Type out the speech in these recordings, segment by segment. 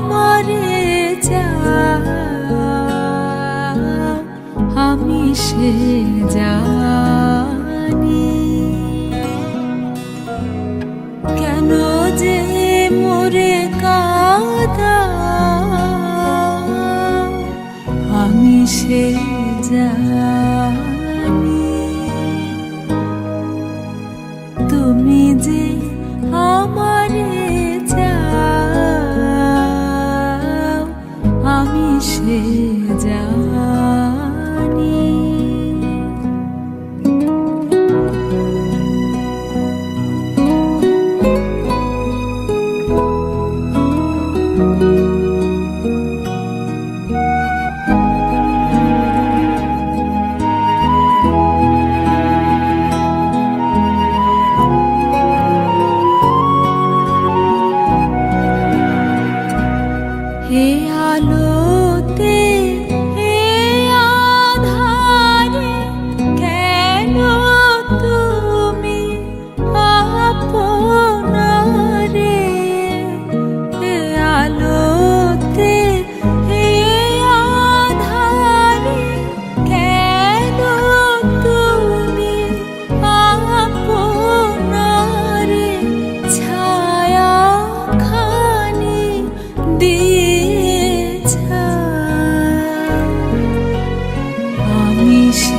আমারে যা আমি সে জানি। কেন যে আমি সে জানি।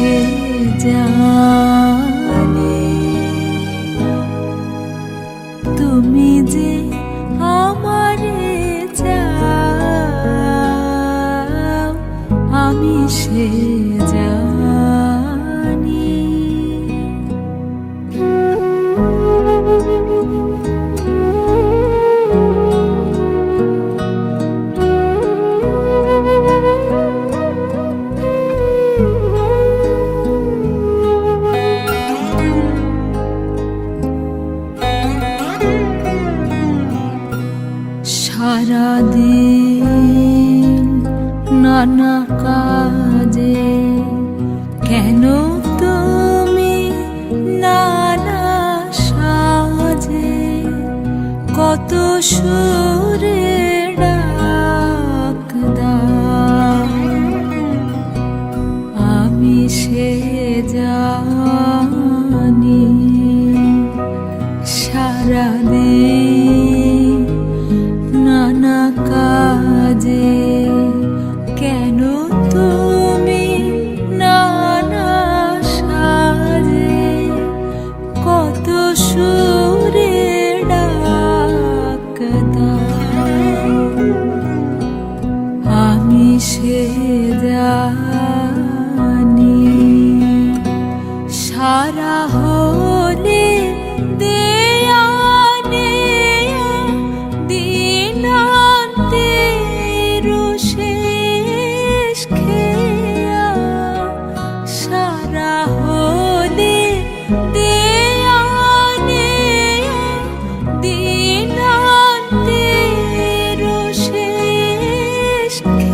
আমি সে তুমি যে আমারে যাও আমি সে সারাদিন নানা কাজে। কেন তুমি নানা সাজে? কত সুরে সে জানি সারা হলে দেয়ানে দিনান্তে শেষ খেয়া। সারা হলে দেয়ানে দিনান্তে শেষ খেয়া।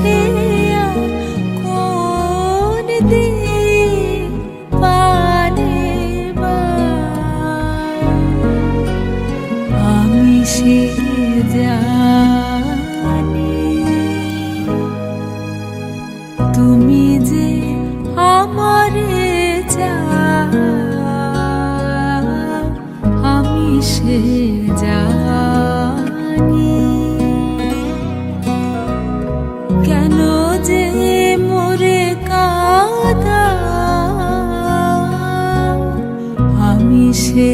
সে জানি। তুমি যে আমারে আমি সে কেন যে আমি সে